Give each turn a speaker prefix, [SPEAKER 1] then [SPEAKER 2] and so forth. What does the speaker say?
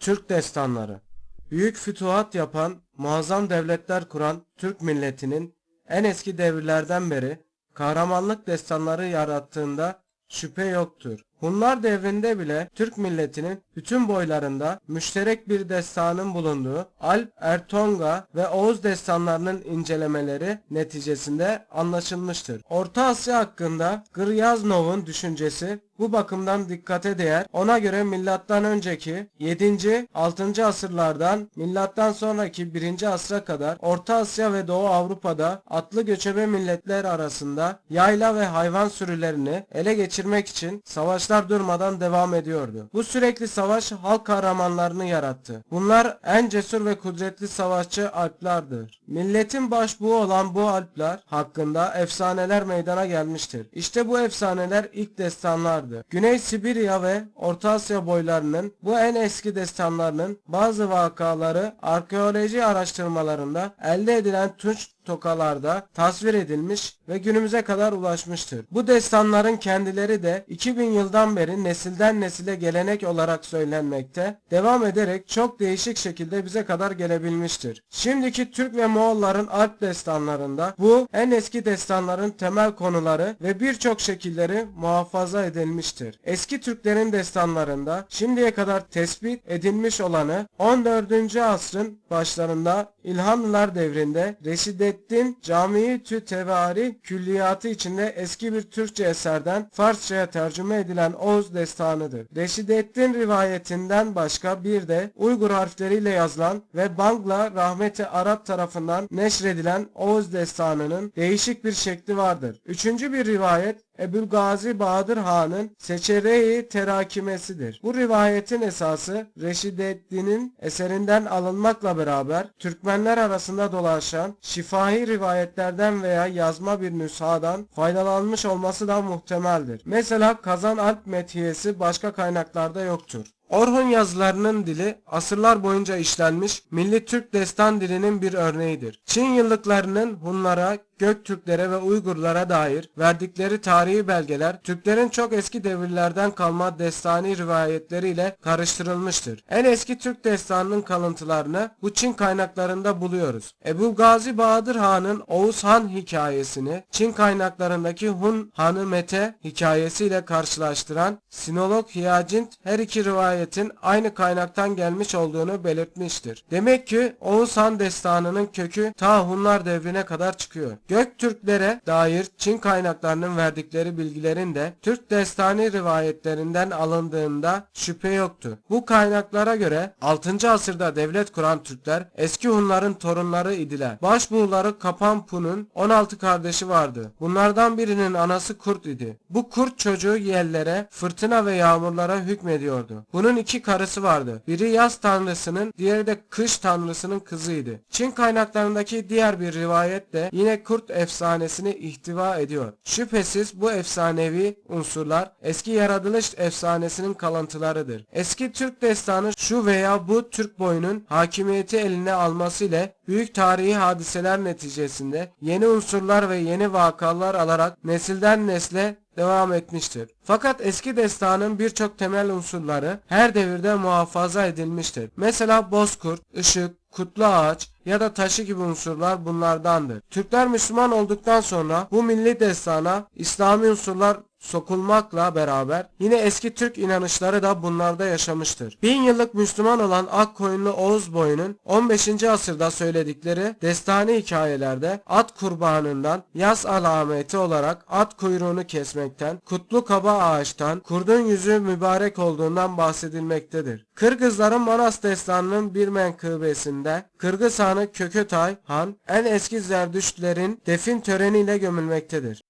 [SPEAKER 1] Türk destanları Büyük fütuhat yapan, muazzam devletler kuran Türk milletinin en eski devirlerden beri kahramanlık destanları yarattığında şüphe yoktur. Hunlar devrinde bile Türk milletinin bütün boylarında müşterek bir destanın bulunduğu Alp, Ertonga ve Oğuz destanlarının incelemeleri neticesinde anlaşılmıştır. Orta Asya hakkında Gryaznov'un düşüncesi bu bakımdan dikkate değer. Ona göre milattan önceki 7. 6. asırlardan milattan sonraki 1. asra kadar Orta Asya ve Doğu Avrupa'da atlı göçebe milletler arasında yayla ve hayvan sürülerini ele geçirmek için savaşlar durmadan devam ediyordu. Bu sürekli savaş halk kahramanlarını yarattı. Bunlar en cesur ve kudretli savaşçı Alplardır. Milletin başbuğu olan bu Alplar hakkında efsaneler meydana gelmiştir. İşte bu efsaneler ilk destanlardı. Güney Sibirya ve Orta Asya boylarının bu en eski destanlarının bazı vakaları arkeoloji araştırmalarında elde edilen tunç tokalarda tasvir edilmiş ve günümüze kadar ulaşmıştır. Bu destanların kendileri de 2000 yıldan beri nesilden nesile gelenek olarak söylenmekte, devam ederek çok değişik şekilde bize kadar gelebilmiştir. Şimdiki Türk ve Moğolların Alp destanlarında bu en eski destanların temel konuları ve birçok şekilleri muhafaza edilmiştir. Eski Türklerin destanlarında şimdiye kadar tespit edilmiş olanı 14. asrın başlarında İlhanlılar devrinde Reşidettin Camii Tü Tevari Külliyatı içinde eski bir Türkçe eserden Farsçaya tercüme edilen Oğuz destanıdır. Reşidettin rivayetinden başka bir de Uygur harfleriyle yazılan ve Bangla Rahmeti Arap tarafından neşredilen Oğuz destanının değişik bir şekli vardır. Üçüncü bir rivayet Ebu'l-Gazi Bahadır Han'ın Seçere-i Terakimesidir. Bu rivayetin esası Reşideddin'in eserinden alınmakla beraber Türkmenler arasında dolaşan şifahi rivayetlerden veya yazma bir nüshadan faydalanmış olması da muhtemeldir. Mesela Kazan Alp Metiyesi başka kaynaklarda yoktur. Orhun yazılarının dili asırlar boyunca işlenmiş milli Türk destan dilinin bir örneğidir. Çin yıllıklarının Hunlara, Göktürklere ve Uygurlara dair verdikleri tarihi belgeler Türklerin çok eski devirlerden kalma destani rivayetleriyle karıştırılmıştır. En eski Türk destanının kalıntılarını bu Çin kaynaklarında buluyoruz. Ebu Gazi Bahadır Han'ın Oğuz Han hikayesini Çin kaynaklarındaki Hun Hanı Mete hikayesiyle karşılaştıran sinolog Hiyacint her iki rivayetin aynı kaynaktan gelmiş olduğunu belirtmiştir. Demek ki Oğuz Han destanının kökü ta Hunlar devrine kadar çıkıyor. Göktürklere dair Çin kaynaklarının verdikleri bilgilerin de Türk destani rivayetlerinden alındığında şüphe yoktu. Bu kaynaklara göre 6. asırda devlet kuran Türkler eski Hunların torunları idiler. Başbuğları Kapanpu'nun 16 kardeşi vardı. Bunlardan birinin anası kurt idi. Bu kurt çocuğu yerlere, fırtına ve yağmurlara hükmediyordu. Bunun iki karısı vardı. Biri yaz tanrısının, diğeri de kış tanrısının kızıydı. Çin kaynaklarındaki diğer bir rivayet de yine kurt efsanesini ihtiva ediyor. Şüphesiz bu efsanevi unsurlar eski yaratılış efsanesinin kalıntılarıdır. Eski Türk destanı şu veya bu Türk boyunun hakimiyeti eline alması ile büyük tarihi hadiseler neticesinde yeni unsurlar ve yeni vakalar alarak nesilden nesle devam etmiştir. Fakat eski destanın birçok temel unsurları her devirde muhafaza edilmiştir. Mesela bozkurt, ışık, kutlu ağaç ya da taşı gibi unsurlar bunlardandır. Türkler Müslüman olduktan sonra bu milli destana İslami unsurlar sokulmakla beraber yine eski Türk inanışları da bunlarda yaşamıştır. Bin yıllık Müslüman olan Akkoyunlu Oğuz boyunun 15. asırda söyledikleri destani hikayelerde at kurbanından yaz alameti olarak at kuyruğunu kesmekten, kutlu kaba ağaçtan, kurdun yüzü mübarek olduğundan bahsedilmektedir. Kırgızların Manas destanının bir menkıbesinde Kırgız Hanı Kökötay Han en eski Zerdüştlerin defin töreniyle gömülmektedir.